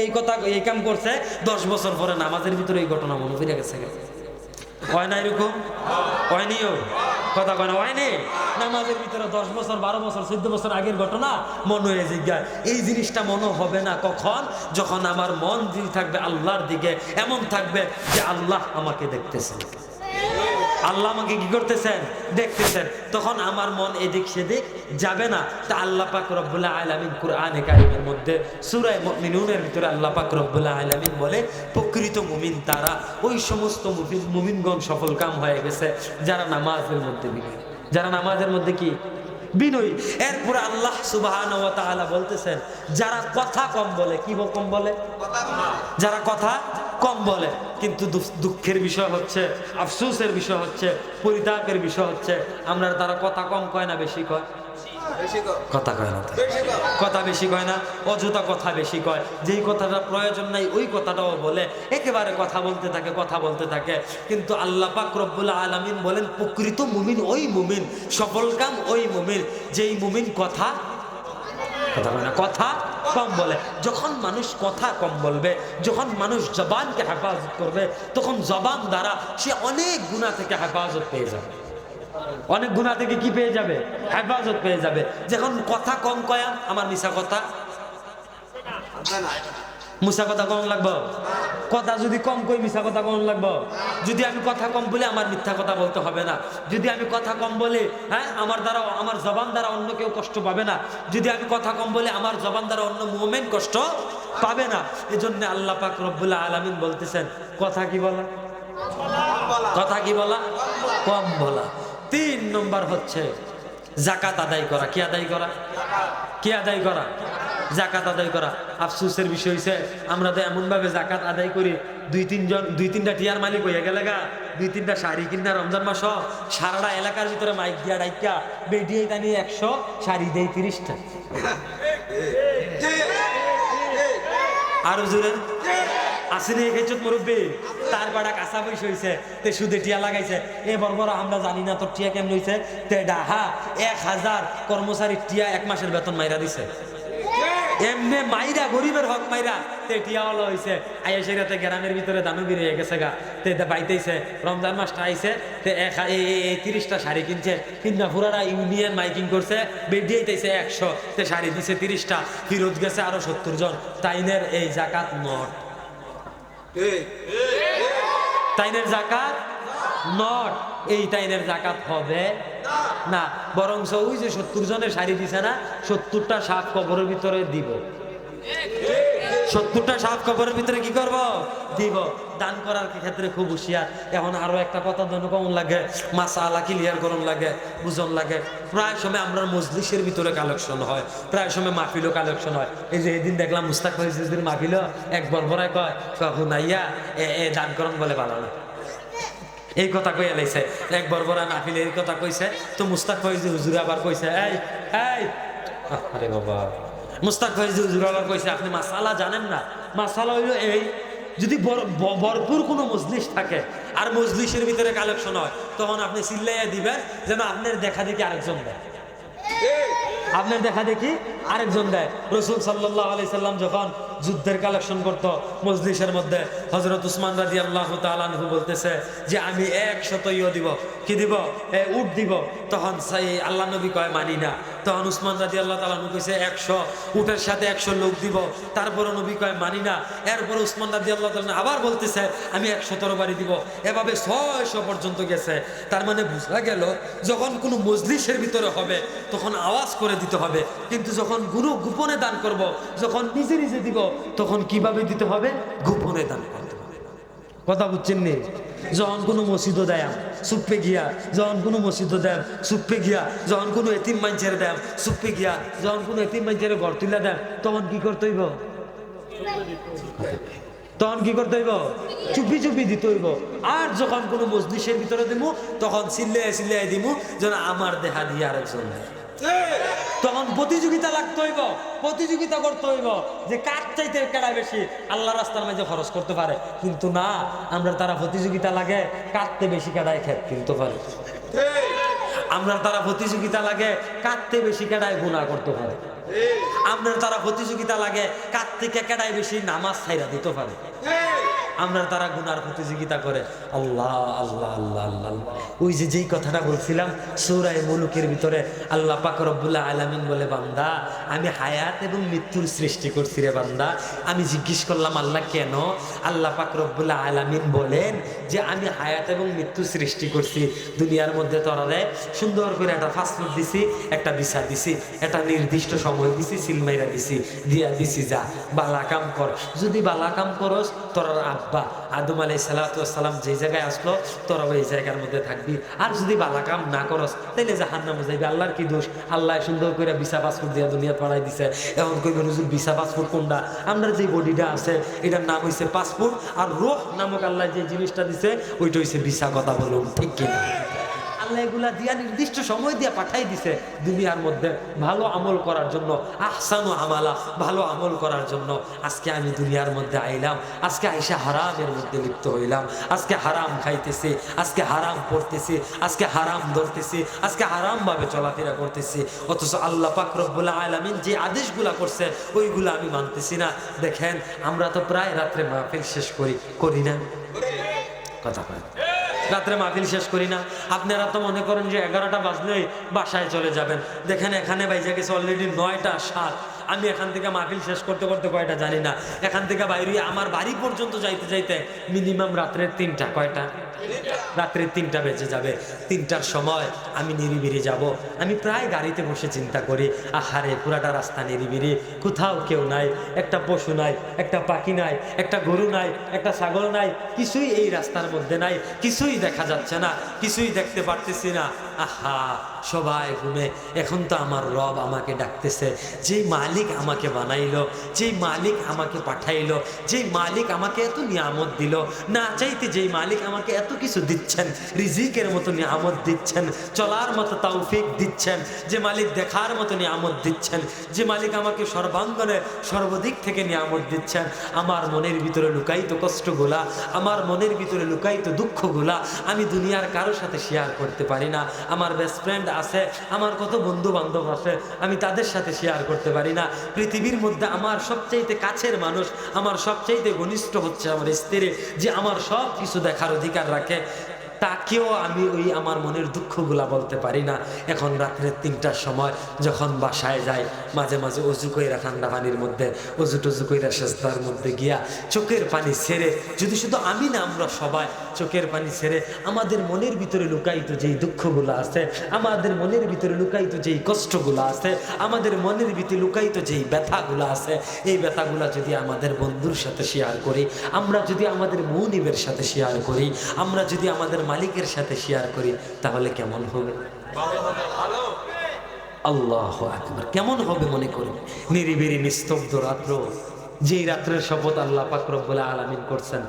এই কথা এই কাম করছে, দশ বছর পরে নামাজের ভিতরে এই ঘটনা মনে ফিরে গেছে হয় না এরকম? হয়নিও কথা কয় না হয়নি নামাজের ভিতরে দশ বছর, বারো বছর, চোদ্দ বছর আগের ঘটনা মনে হয়ে জিজ্ঞাসা এই জিনিসটা মনে হবে না কখন? যখন আমার মন দিল থাকবে আল্লাহর দিকে, এমন থাকবে যে আল্লাহ আমাকে দেখতেছেন আল্লাহ আমাকে কি করতেছেন? দেখতেছেন। তখন আমার মন এদিক সেদিক যাবে না। তা আল্লাহ পাক রব্বুল্লাহ আলামিন কোরআনে কারিমের মধ্যে সূরা মুমিনুনের ভিতরে আল্লাহ পাক রব্বুল্লাহ আলামিন বলে প্রকৃত মুমিন তারা ওই সমস্ত মুমিন মুমিনগণ সফল কাম হয়ে গেছে যারা নামাজের মধ্যে বিনয়ী। যারা নামাজের মধ্যে কি? বিনয়ী। এরপরে আল্লাহ তাআলা বলতেছেন যারা কথা কম বলে কি কম বলে। যারা কথা কম বলে কিন্তু দুঃখ- দুঃখের বিষয় হচ্ছে আফসোসের বিষয় হচ্ছে পরিতাপের বিষয় হচ্ছে আমরা তারা কথা কম কয় না বেশি কয়। কথা কয় না কথা বেশি কয় না অযথা কথা বেশি কয়। যেই কথাটা প্রয়োজন নাই ওই কথাটাও বলে একেবারে কথা বলতে থাকে কথা বলতে থাকে। কিন্তু আল্লাহ পাক রব্বুল আলামিন বলেন প্রকৃত মুমিন ওই মুমিন সফল কাম ওই মুমিন। যেই মুমিন কথা কথা কয় না কথা কম বলে। যখন মানুষ কথা কম বলবে, যখন মানুষ জবানকে হেফাজত করবে, তখন জবান দ্বারা সে অনেক গুণা থেকে হেফাজত পেয়ে যাবে। অনেক গুণা থেকে কি পেয়ে যাবে? হেফাজত পেয়ে যাবে। যখন কথা কম কয়া, আমার মিশা কথা? মুসা কথা কম লাগবো? কথা যদি কম কই মিশা কথা কম লাগবো? যদি আমি কথা কম বলে, আমার মিথ্যা কথা বলতে হবে না। যদি আমি কথা কম বলে হ্যাঁ আমার দ্বারা, আমার জবান দ্বারা অন্য কেউ কষ্ট পাবে না। যদি আমি কথা কম বলে, আমার জবান দ্বারা অন্য মুভমেন্ট কষ্ট পাবে না। এই জন্য আল্লাহ পাক রব্বুল্লাহ আলমিন বলতেছেন, কথা কি বলা? কথা কি বলা? কম বলা। তিন নম্বর হচ্ছে জাকাত আদায় করা। কি আদায় করা? কি আদায় করা? জাকাত আদায় করা। আফসোসের বিষয় হয়েছে আমরা তো এমন ভাবে জাকাত আদায় করি, দুই তিনজন, দুই তিনটা টিয়ার মালিক হয়ে গেলে গা, দুই তিনটা শাড়ি কিনা রমজান মাস, সারাটা এলাকার ভিতরে মাইক দিয়া ডাইকা বেডিয়ে টানি একশো, শাড়ি দেই তিরিশটা। আরও জোরে আসেনি খেচত মুরব্বী, তার বাড়া কাঁচা বৈশ হয়েছে তে সুদে টিয়া লাগাইছে। এ বর্বর, আমরা জানি না তোর টিয়া কেমন হয়েছে তে ডাহা, এক হাজার কর্মচারী টিয়া এক মাসের বেতন মাইরা দিছে। এমনে মাইরা গরিবের হক মাইরা। তে টিয়াওয়ালা হইছে আইসে রাতে গ্রামের ভিতরে দানু বেরিয়ে গেছে গা। তে বাইতেইছে রমজান মাসটা আইছে তে এক তিরিশটা শাড়ি কিনছে। কিনা পুরারা ইউনিয়ন মাইকিং করছে বেডিয়েইতেছে একশো তে শাড়ি দিছে তিরিশটা ফিরত গেছে আরও সত্তর জন। তাইনের এই জাকাত নট। তাইনের জাকাত নট। এই তাইনের জাকাত হবে না বরং ওই যে সত্তর জনের শাড়ি দিছে না, সত্তরটা সাপ কবরের ভিতরে দিব। সত্তরটা সাপ কবরের ভিতরে কি করব? দিব। দান করার ক্ষেত্রে খুব হুঁশিয়ার। এখন আরও একটা কথা জন্য কেমন লাগে মাসা আলা ক্লিয়ার করুন লাগে, বুঝন লাগে। প্রায় সময় আমরা মজলিসের ভিতরে কালেকশন হয়, প্রায় সময় মাহফিলও কালেকশন হয়। এই যে এদিন দেখলাম মুস্তাক ফরিজের মাহফিলও এক বরবরায় কয় হুনাইয়া, এ এ, দান করন বলে ভালো না এই কথা কই এলাইছে এক বরবরা মাহফিলে এই কথা কইছে, তো মুস্তাক ফরিজ হুজুর আবার কইছে, এই এই। আরে বাবা। মুস্তাক ফরিজ হুজুর আবার কইছে, আপনি মাসালা জানেন না? মাসালা হইল এই, যদি ভরপুর কোনো মজলিস থাকে, আর মজলিসের ভিতরে কালেকশন হয়, তখন আপনি চিল্লাইয়া দিবেন, যেন আপনার দেখা দেখি আরেকজন দেয়। আপনার দেখা দেখি আরেকজন দেয়। রসুল সাল্লাহ আলি সাল্লাম যখন যুদ্ধের কালেকশন করত মজলিসের মধ্যে হজরত উসমান রাজি আল্লাহ তালু বলতেছে যে, আমি একশত ইয়ে দিব। কি দিব? এ, উট দিব। তখন সেই আল্লাহ নবী কয়, মানি না। তখন উসমান রাজি আল্লাহ তালানু কইছে, একশো উটের সাথে একশো লোক দিব। তারপরে নবী কয়, মানি না। এরপরে উসমান রাজি আল্লাহ তালানু আবার বলতেছে, আমি একশো তরবারি দিব। এভাবে ছয়শো পর্যন্ত গেছে। তার মানে বোঝা গেল, যখন কোনো মজলিসের ভিতরে হবে, তখন আওয়াজ করে দিতে হবে। কিন্তু যখন গুরু গোপনে দান করব, যখন নিজে নিজে দিব, তখন কীভাবে দিতে হবে? গোপনে দান করতে হবে। কথা বুঝছেন নি? যখন কোনো মসজিদও দেয়, সুপ্পে গিয়া, যখন কোনো মসজিদও দেন সুপ্পে গিয়া, যখন কোনো এতিম মাঞ্চের দেন সুপ্পে গিয়া, যখন কোনো এতিম মাঞ্চের ঘর তুলে দেন তখন কি করতে হইব? তখন কি করতে হইব? চুপি চুপি দিতে হইব। আর যখন কোনো মজলিসের ভিতরে দিব তখন চিল্লাই চিল্লাই দিব যেন আমার দেহা দিয়ে আরেকজন দেয় তখন প্রতিযোগিতা লাগতে হইব, প্রতিযোগিতা করতে হইব যে কার চাইতে কেডা বেশি আল্লাহ রাস্তার মাঝে খরচ করতে পারে। কিন্তু না, আমরা তারা প্রতিযোগিতা লাগে কাটতে বেশি কেডায় খেত কিনতে পারে। আপনার তারা প্রতিযোগিতা লাগে, কাঁদতে বেশি কেডায় গুণা করতে পারে। আপনার তারা প্রতিযোগিতা লাগে কার থেকে কেডায় বেশি নামাজ ছাইরা দিতে পারে। আমরা তারা গুনার প্রতিযোগিতা করে। আল্লাহ আল্লাহ আল্লাহ আল্লাহ। ওই যে যেই কথাটা বলছিলাম, সৌরায় মুলুকের ভিতরে আল্লাহ পাক রব্বুল্লাহ আলামিন বলে, বান্দা, আমি হায়াত এবং মৃত্যুর সৃষ্টি করছি রে বান্দা। আমি জিজ্ঞেস করলাম, আল্লাহ কেন? আল্লাহ পাক রব্বুল্লাহ আলামিন বলেন যে, আমি হায়াত এবং মৃত্যু সৃষ্টি করছি। দুনিয়ার মধ্যে তরারে সুন্দর করে একটা ফাস্টফুড দিছি, একটা বিছা দিছি, একটা নির্দিষ্ট সময় দিছি সিলমাইরা দিছি, দিয়া দিছি, যা বালা কাম কর। যদি বালা কাম করস, তোর আব্বা আদম আলাই সালাতাম যে জায়গায় আসলো, তোরা ওই জায়গার মধ্যে থাকবি। আর যদি বালা কাম না করস, তাইলে জাহান নামে যাইবি। আল্লাহর কি দোষ? আল্লাহ সুন্দর করে বিশা পাসপোর্ট দিয়া দুনিয়া পড়াই দিছে। এমন কই হুজুর, বিছা পাসপোর্ট কোনটা? আমরা যে বডিটা আছে, এটার নাম হইছে পাসপোর্ট। আর রোহ নামক আল্লাহ যে জিনিসটা দিছে, ওইটা হইছে বিশা কথা বলুন। ঠিক কিনা? আল্লাহ এগুলা দিয়া নির্দিষ্ট সময় দিয়া পাঠাই দিছে দুনিয়ার মধ্যে ভালো আমল করার জন্য, আহসানু আমালা, ভালো আমল করার জন্য। আজকে আমি দুনিয়ার মধ্যে আইলাম, আজকে আইসা হারামের মধ্যে লিপ্ত হইলাম। আজকে হারাম খাইতেছি, আজকে হারাম পড়তেছি, আজকে হারাম ধরতেছি, আজকে হারাম ভাবে চলাফেরা করতেছি। অথচ আল্লাহ পাক রব্বুল আলামিন যে আদেশগুলা করছে, ওইগুলো আমি মানতেছি না। দেখেন, আমরা তো প্রায় রাত্রে মাহফিল শেষ করি করি না? কথা কয়। রাত্রে মাহফিল শেষ করি না। আপনারা তো মনে করেন যে এগারোটা বাজলেই বাসায় চলে যাবেন। দেখেন এখানে বাইজা গেছে অলরেডি নয়টা সাত। আমি এখান থেকে মাহফিল শেষ করতে করতে কয়টা জানি না। এখান থেকে বাইরে আমার বাড়ি পর্যন্ত যাইতে যাইতে মিনিমাম রাত্রের তিনটা, কয়টা? রাত্রে তিনটা বেজে যাবে। তিনটার সময় আমি নিরিবিরি যাব। আমি প্রায় গাড়িতে বসে চিন্তা করি, আহারে, পুরাটা রাস্তা নিরিবিরি কোথাও কেউ নাই, একটা পশু নাই, একটা পাখি নাই, একটা গরু নাই, একটা ছাগল নাই, কিছুই এই রাস্তার মধ্যে নাই, কিছুই দেখা যাচ্ছে না, কিছুই দেখতে পারতেছি না। আহা, সবাই ঘুমে। এখন তো আমার রব আমাকে ডাকতেছে। যেই মালিক আমাকে বানাইলো, যেই মালিক আমাকে পাঠাইলো, যেই মালিক আমাকে এত নিয়ামত দিল, না চাইতে যেই মালিক আমাকে এত কিছু দিচ্ছেন, রিজিকের মতো নিয়ামত দিচ্ছেন, চলার মতো তৌফিক দিচ্ছেন, যে মালিক দেখার মতো নিয়ামত দিচ্ছেন, যে মালিক আমাকে সর্বাঙ্গনে, সর্বদিক থেকে নিয়ামত দিচ্ছেন, আমার মনের ভিতরে লুকাইত কষ্টগুলা, আমার মনের ভিতরে লুকাইত দুঃখগুলা আমি দুনিয়ার কারোর সাথে শেয়ার করতে পারি না। আমার বেস্ট ফ্রেন্ড আছে, আমার কত বন্ধু বান্ধব আছে, আমি তাদের সাথে শেয়ার করতে পারি না। পৃথিবীর মধ্যে আমার সবচাইতে কাছের মানুষ, আমার সবচাইতে ঘনিষ্ঠ হচ্ছে আমার স্ত্রী, যে আমার সব কিছু দেখার অধিকার রাখে। তাকেও আমি ওই আমার মনের দুঃখগুলা বলতে পারি না। এখন রাত্রের তিনটার সময় যখন বাসায় যাই, মাঝে মাঝে অজু কইরা ঠান্ডা পানির মধ্যে অজু টজু কইরা সেস্তার মধ্যে গিয়া চোখের পানি ছেড়ে, যদি শুধু আমি না আমরা সবাই চোখের পানি ছেড়ে আমাদের মনের ভিতরে লুকায়িত যেই দুঃখগুলো আছে, আমাদের মনের ভিতরে লুকায়িত যেই কষ্টগুলো আছে, আমাদের মনের ভিতরে লুকায়িত যেই ব্যথাগুলো আছে, এই ব্যথাগুলো যদি আমাদের বন্ধুর সাথে শেয়ার করি, আমরা যদি আমাদের মৌনিবের সাথে শেয়ার করি, আমরা যদি আমাদের মালিকের সাথে শেয়ার করি, তাহলে কেমন হবে? আল্লাহ আকবার, কেমন হবে মনে করুন? নিরিবিরি নিস্তব্ধ রাত্র, যেই রাত্রের শপথ আল্লাহ পাক রব্বুল আলামিন করছেন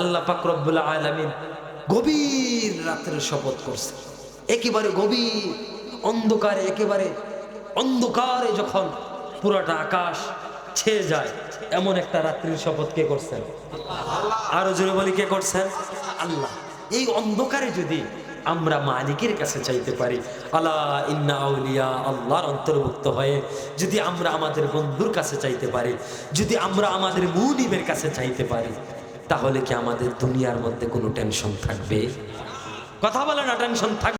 আল্লাহ পাক রব্বুল আলামিন গভীর রাত্রের শপথ করছেন। একেবারে গভীর অন্ধকারে, একেবারে অন্ধকারে যখন পুরোটা আকাশ ছেয়ে যায়। এমন একটা রাত্রির শপথ কে করছেন? আরও জোরে বলি, কে করছেন? আল্লাহ। এই অন্ধকারে যদি আমরা মালিকের কাছে চাইতে পারি আল্লাহ ইন্না আউলিয়া আল্লাহর অন্তর্ভুক্ত হয়ে যদি আমরা আমাদের বন্ধুর কাছে চাইতে পারি, যদি আমরা আমাদের মুনিবের কাছে চাইতে পারি, তাহলে কি আমাদের দুনিয়ার মধ্যে কোনো টেনশন থাকবে? কথা বলে না, টেনশন থাকবে?